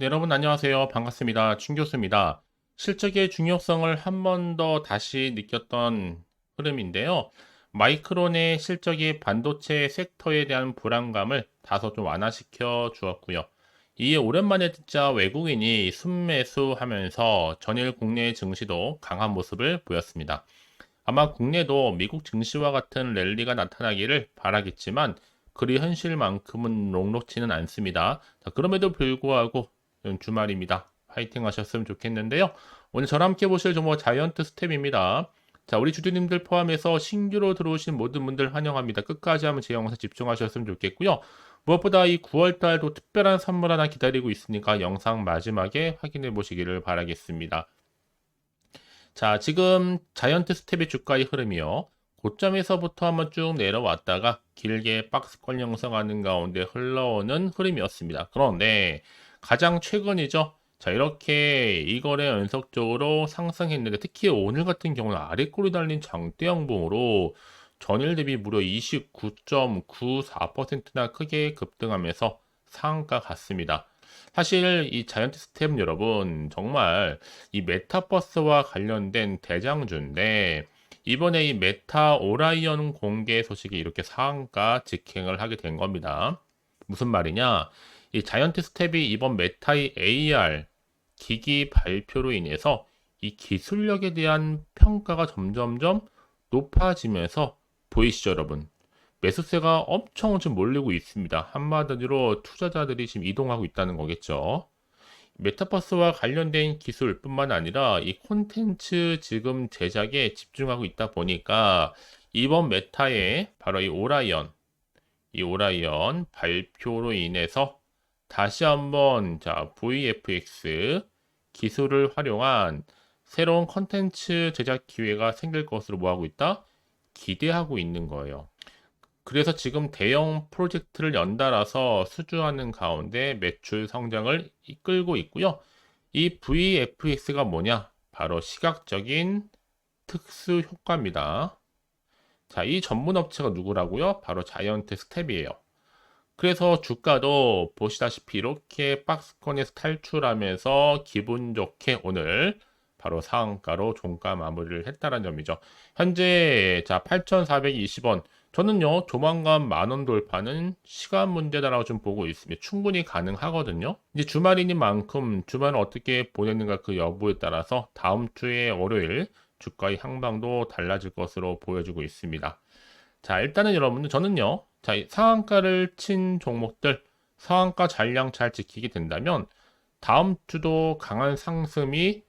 네, 여러분 안녕하세요. 반갑습니다. 춘 교수입니다. 실적의 중요성을 한 번 더 다시 느꼈던 흐름인데요. 마이크론의 실적이 반도체 섹터에 대한 불안감을 다소 좀 완화시켜 주었고요. 이에 오랜만에 진짜 외국인이 순매수하면서 전일 국내 증시도 강한 모습을 보였습니다. 아마 국내도 미국 증시와 같은 랠리가 나타나기를 바라겠지만 그리 현실만큼은 녹록치는 않습니다. 자, 그럼에도 불구하고 주말입니다. 파이팅 하셨으면 좋겠는데요. 오늘 저랑 함께 보실 종목 자이언트 스텝입니다. 자, 우리 주주님들 포함해서 신규로 들어오신 모든 분들 환영합니다. 끝까지 한번 제 영상 집중하셨으면 좋겠고요. 무엇보다 이 9월달도 특별한 선물 하나 기다리고 있으니까 영상 마지막에 확인해 보시기를 바라겠습니다. 자, 지금 자이언트 스텝의 주가의 흐름이요. 고점에서부터 한번 쭉 내려왔다가 길게 박스권 형성하는 가운데 흘러오는 흐름이었습니다. 그런데 가장 최근이죠. 자, 이렇게 이 거래 연속적으로 상승했는데 특히 오늘 같은 경우는 아래꼬리 달린 장대양봉으로 전일 대비 무려 29.94%나 크게 급등하면서 상한가 같습니다. 사실 이 자이언트 스텝 여러분 정말 이 메타버스와 관련된 대장주인데 이번에 이 메타 오라이언 공개 소식이 이렇게 상한가 직행을 하게 된 겁니다. 무슨 말이냐? 이 자이언트 스텝이 이번 메타의 AR 기기 발표로 인해서 이 기술력에 대한 평가가 점점점 높아지면서 보이시죠, 여러분? 매수세가 엄청 좀 몰리고 있습니다. 한마디로 투자자들이 지금 이동하고 있다는 거겠죠. 메타버스와 관련된 기술뿐만 아니라 이 콘텐츠 지금 제작에 집중하고 있다 보니까 이번 메타의 바로 이 오라이언, 이 오라이언 발표로 인해서 다시 한번 자 VFX 기술을 활용한 새로운 컨텐츠 제작 기회가 생길 것으로 뭐하고 있다? 기대하고 있는 거예요. 그래서 지금 대형 프로젝트를 연달아서 수주하는 가운데 매출 성장을 이끌고 있고요. 이 VFX가 뭐냐? 바로 시각적인 특수 효과입니다. 자, 이 전문 업체가 누구라고요? 바로 자이언트 스텝이에요. 그래서 주가도 보시다시피 이렇게 박스권에서 탈출하면서 기분 좋게 오늘 바로 상한가로 종가 마무리를 했다는 점이죠. 현재 자 8,420원. 저는요 조만간 만원 돌파는 시간 문제다라고 좀 보고 있습니다. 충분히 가능하거든요. 이제 주말이니 만큼 주말을 어떻게 보내는가 그 여부에 따라서 다음 주에 월요일 주가의 향방도 달라질 것으로 보여지고 있습니다. 자 일단은 여러분들 저는요 자, 상한가를 친 종목들 상한가 잔량 잘 지키게 된다면 다음 주도 강한 상승이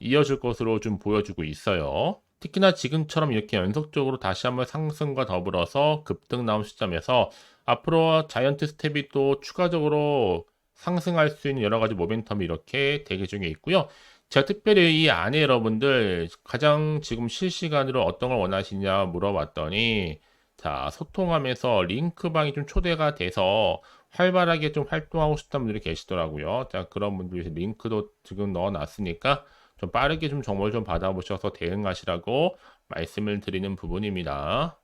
이어질 것으로 좀 보여주고 있어요. 특히나 지금처럼 이렇게 연속적으로 다시 한번 상승과 더불어서 급등 나온 시점에서 앞으로 자이언트 스텝이 또 추가적으로 상승할 수 있는 여러 가지 모멘텀이 이렇게 대기 중에 있고요. 제가 특별히 이 안에 여러분들 가장 지금 실시간으로 어떤 걸 원하시냐 물어봤더니 자, 소통하면서 링크방이 좀 초대가 돼서 활발하게 좀 활동하고 싶다는 분들이 계시더라고요. 자, 그런 분들이 링크도 지금 넣어 놨으니까 좀 빠르게 좀 정보를 좀 받아보셔서 대응하시라고 말씀을 드리는 부분입니다.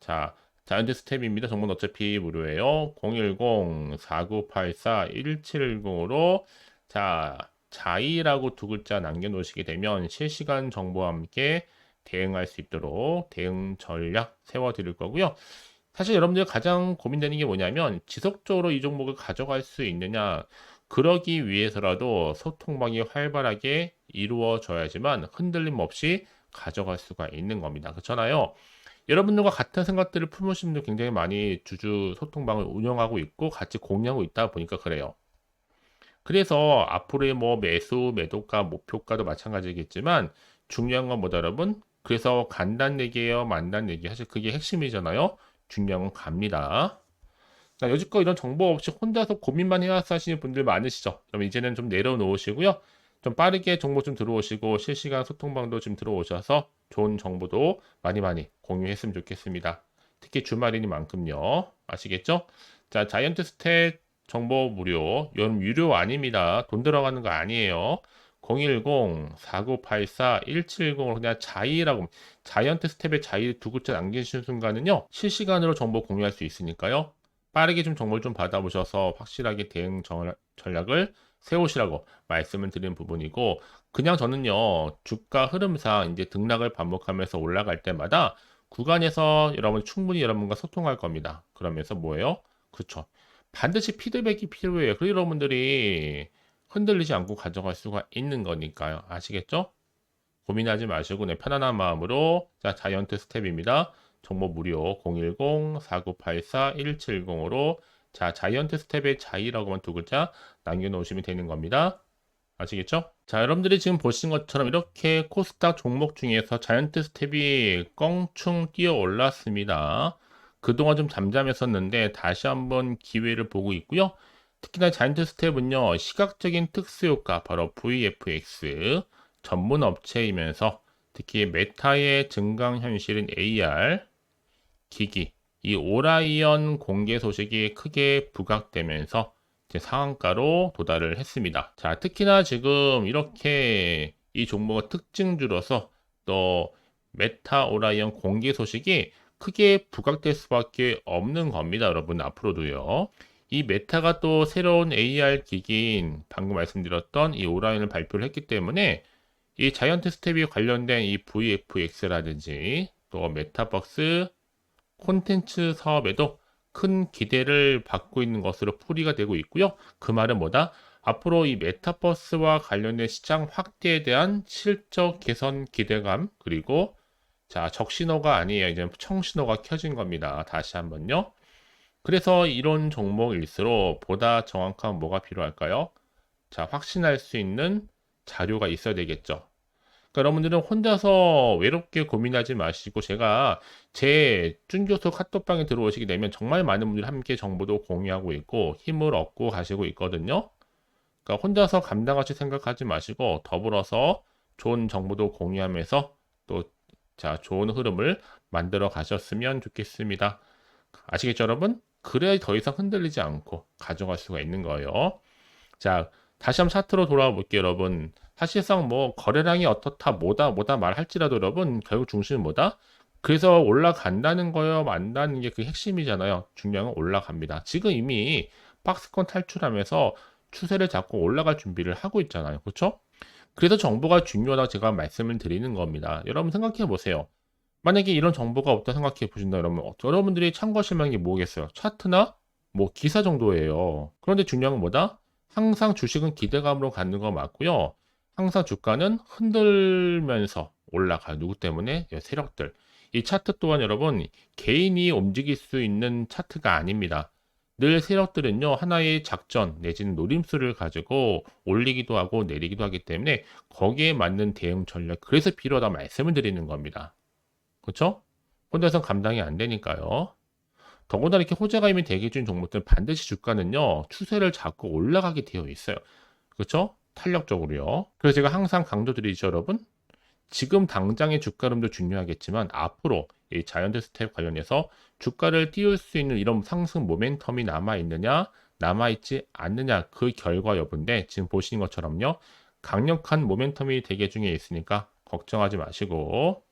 자, 자이언트 스텝입니다. 정보는 어차피 무료예요. 010-4984-1710으로 자, 자이라고 두 글자 남겨놓으시게 되면 실시간 정보와 함께 대응할 수 있도록 대응 전략 세워드릴 거고요. 사실 여러분들 가장 고민되는 게 뭐냐면 지속적으로 이 종목을 가져갈 수 있느냐 그러기 위해서라도 소통방이 활발하게 이루어져야지만 흔들림 없이 가져갈 수가 있는 겁니다. 그렇잖아요. 여러분들과 같은 생각들을 품으신 분들 굉장히 많이 주주 소통방을 운영하고 있고 같이 공유하고 있다 보니까 그래요. 그래서 앞으로의 뭐 매수, 매도가, 목표가도 마찬가지겠지만 중요한 건 뭐다 여러분? 그래서 간단 얘기예요, 만단 얘기. 사실 그게 핵심이잖아요. 중요한 건 갑니다. 자, 여지껏 이런 정보 없이 혼자서 고민만 해왔어 하시는 분들 많으시죠? 그럼 이제는 좀 내려놓으시고요. 좀 빠르게 정보 좀 들어오시고 실시간 소통방도 좀 들어오셔서 좋은 정보도 많이 많이 공유했으면 좋겠습니다. 특히 주말이니만큼요. 아시겠죠? 자, 자이언트 스탯 정보 무료. 이건 유료 아닙니다. 돈 들어가는 거 아니에요. 010-4984-1710으로 그냥 자이라고 자이언트 스텝에 자이 두 글자 남기시는 순간은요 실시간으로 정보 공유할 수 있으니까요 빠르게 좀 정보를 좀 받아보셔서 확실하게 대응 전략을 세우시라고 말씀을 드린 부분이고 그냥 저는요 주가 흐름상 이제 등락을 반복하면서 올라갈 때마다 구간에서 여러분 충분히 여러분과 소통할 겁니다. 그러면서 뭐예요? 그렇죠. 반드시 피드백이 필요해요. 그리고 여러분들이 흔들리지 않고 가져갈 수가 있는 거니까요. 아시겠죠? 고민하지 마시고 네, 편안한 마음으로 자 자이언트 스텝입니다. 정보 무료 010-4984-170으로 자 자이언트 스텝의 자이라고만 두 글자 남겨놓으시면 되는 겁니다. 아시겠죠? 자 여러분들이 지금 보신 것처럼 이렇게 코스닥 종목 중에서 자이언트 스텝이 껑충 뛰어 올랐습니다. 그동안 좀 잠잠했었는데 다시 한번 기회를 보고 있고요. 특히나 자이언트 스텝은요 시각적인 특수효과 바로 VFX 전문 업체이면서 특히 메타의 증강 현실인 AR 기기 이 오라이언 공개 소식이 크게 부각되면서 이제 상한가로 도달을 했습니다. 자, 특히나 지금 이렇게 이 종목의 특징주로서 또 메타 오라이언 공개 소식이 크게 부각될 수밖에 없는 겁니다. 여러분 앞으로도요. 이 메타가 또 새로운 AR 기기인 방금 말씀드렸던 이 오라이언을 발표를 했기 때문에 이 자이언트 스텝이 관련된 이 VFX라든지 또 메타버스 콘텐츠 사업에도 큰 기대를 받고 있는 것으로 풀이가 되고 있고요. 그 말은 뭐다? 앞으로 이 메타버스와 관련된 시장 확대에 대한 실적 개선 기대감 그리고 자 적신호가 아니에요. 이제 청신호가 켜진 겁니다. 다시 한번요. 그래서 이런 종목일수록 보다 정확한 뭐가 필요할까요? 자 확신할 수 있는 자료가 있어야 되겠죠. 그러니까 여러분들은 혼자서 외롭게 고민하지 마시고 제가 제 쭌교수 카톡방에 들어오시게 되면 정말 많은 분들이 함께 정보도 공유하고 있고 힘을 얻고 가시고 있거든요. 그러니까 혼자서 감당하실 생각하지 마시고 더불어서 좋은 정보도 공유하면서 또 자, 좋은 흐름을 만들어 가셨으면 좋겠습니다. 아시겠죠, 여러분? 그래야 더 이상 흔들리지 않고 가져갈 수가 있는 거예요. 자, 다시 한번 차트로 돌아와 볼게요, 여러분. 사실상 뭐 거래량이 어떻다 뭐다 뭐다 말할지라도 여러분 결국 중심은 뭐다? 그래서 올라간다는 거요 만다는 게 그 핵심이잖아요. 건 올라갑니다. 지금 이미 박스권 탈출하면서 추세를 잡고 올라갈 준비를 하고 있잖아요. 그렇죠? 그래서 정보가 중요하다고 제가 말씀을 드리는 겁니다. 여러분 생각해 보세요. 만약에 이런 정보가 없다 생각해 보신다 여러분 여러분들이 참고하실 만한 게 뭐겠어요? 차트나 뭐 기사 정도예요. 그런데 중요한 건 뭐다? 항상 주식은 기대감으로 갖는 거 맞고요. 항상 주가는 흔들면서 올라가요. 누구 때문에? 세력들. 이 차트 또한 여러분 개인이 움직일 수 있는 차트가 아닙니다. 늘 세력들은요 하나의 작전 내지는 노림수를 가지고 올리기도 하고 내리기도 하기 때문에 거기에 맞는 대응 전략 그래서 필요하다 말씀을 드리는 겁니다. 그렇죠? 혼자서 감당이 안 되니까요. 더군다나 이렇게 호재가 이미 대기 중 종목들 반드시 주가는요 추세를 잡고 올라가게 되어 있어요. 그렇죠? 탄력적으로요. 그래서 제가 항상 강조드리죠, 여러분. 지금 당장의 주가름도 중요하겠지만 앞으로 이 자이언트 스텝 관련해서 주가를 띄울 수 있는 이런 상승 모멘텀이 남아 있느냐, 남아 있지 않느냐 그 결과 여부인데 지금 보시는 것처럼요. 강력한 모멘텀이 대개 중에 있으니까 걱정하지 마시고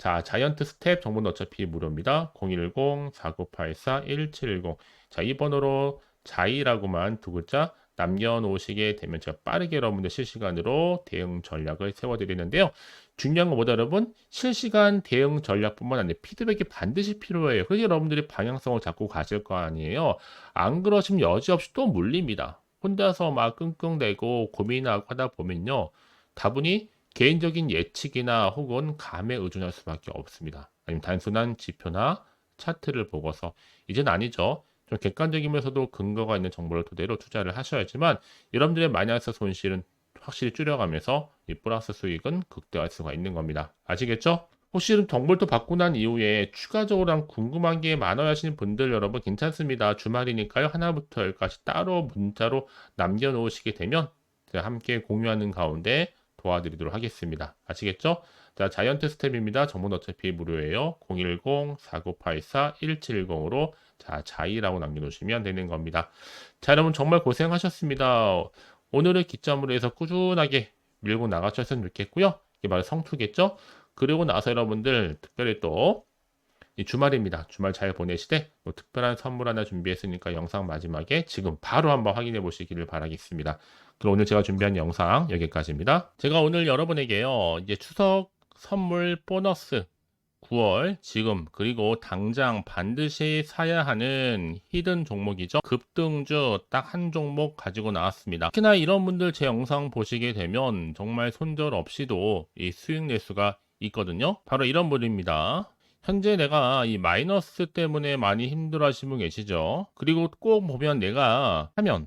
자, 자이언트 스텝 정보는 어차피 무료입니다. 010-4984-1710. 자, 이 번호로 자이라고만 두 글자 남겨놓으시게 되면 제가 빠르게 여러분들 실시간으로 대응 전략을 세워드리는데요. 중요한 것보다 여러분 실시간 대응 전략뿐만 아니라 피드백이 반드시 필요해요. 그래서 여러분들이 방향성을 잡고 가실 거 아니에요. 안 그러시면 여지없이 또 물립니다. 혼자서 막 끙끙대고 고민하고 하다 보면요. 다분히 개인적인 예측이나 혹은 감에 의존할 수밖에 없습니다. 아니면 단순한 지표나 차트를 보고서 이제는 아니죠. 좀 객관적이면서도 근거가 있는 정보를 토대로 투자를 하셔야지만 여러분들의 마이너스 손실은 확실히 줄여가면서 이 플러스 수익은 극대화할 수가 있는 겁니다. 아시겠죠? 혹시 정보를 또 받고 난 이후에 추가적으로 궁금한 게 많아요 하시는 분들 여러분 괜찮습니다. 주말이니까요. 하나부터 열까지 따로 문자로 남겨놓으시게 되면 함께 공유하는 가운데 도와드리도록 하겠습니다. 아시겠죠? 자, 자이언트 스텝입니다. 정보는 어차피 무료예요. 010-4984-1710으로 자, 자이라고 남겨놓으시면 되는 겁니다. 자, 여러분 정말 고생하셨습니다. 오늘을 기점으로 해서 꾸준하게 밀고 나가셨으면 좋겠고요. 이게 바로 성투겠죠? 그리고 나서 여러분들 특별히 또이 주말입니다. 주말 잘 보내시되 뭐 특별한 선물 하나 준비했으니까 영상 마지막에 지금 바로 한번 확인해 보시기를 바라겠습니다. 오늘 제가 준비한 영상 여기까지입니다. 제가 오늘 여러분에게요. 이제 추석 선물 보너스 9월 지금 그리고 당장 반드시 사야 하는 히든 종목이죠. 급등주 딱 한 종목 가지고 나왔습니다. 특히나 이런 분들 제 영상 보시게 되면 정말 손절 없이도 이 수익 낼 수가 있거든요. 바로 이런 분입니다. 현재 내가 이 마이너스 때문에 많이 힘들어 하시는 분 계시죠? 그리고 꼭 보면 내가 하면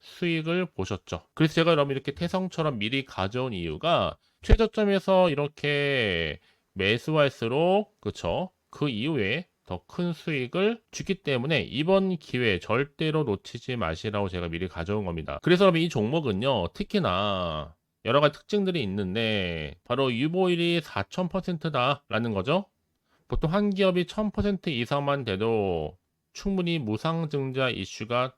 수익을 보셨죠. 그래서 제가 여러분 이렇게 태성처럼 미리 가져온 이유가 최저점에서 이렇게 매수할수록 그쵸 그 이후에 더 큰 수익을 주기 때문에 이번 기회 절대로 놓치지 마시라고 제가 미리 가져온 겁니다. 그래서 여러분 이 종목은요 특히나 여러 가지 특징들이 있는데 바로 유보율이 4000%다라는 거죠. 보통 한 기업이 1000% 이상만 돼도 충분히 무상증자 이슈가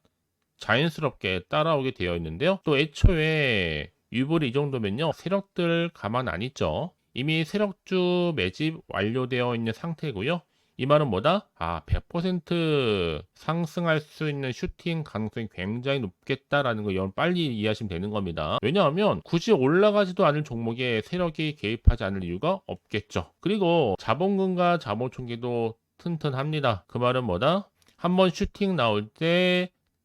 자연스럽게 따라오게 되어 있는데요. 또 애초에 유보율이 이 정도면요. 세력들 가만 안 있죠. 이미 세력주 매집 완료되어 있는 상태고요. 이 말은 뭐다? 아, 100% 상승할 수 있는 슈팅 가능성이 굉장히 높겠다라는 거 여러분 빨리 이해하시면 되는 겁니다. 왜냐하면 굳이 올라가지도 않을 종목에 세력이 개입하지 않을 이유가 없겠죠. 그리고 자본금과 자본총계도 튼튼합니다. 그 말은 뭐다? 한번 슈팅 나올 때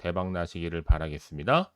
대박 나시기를 바라겠습니다.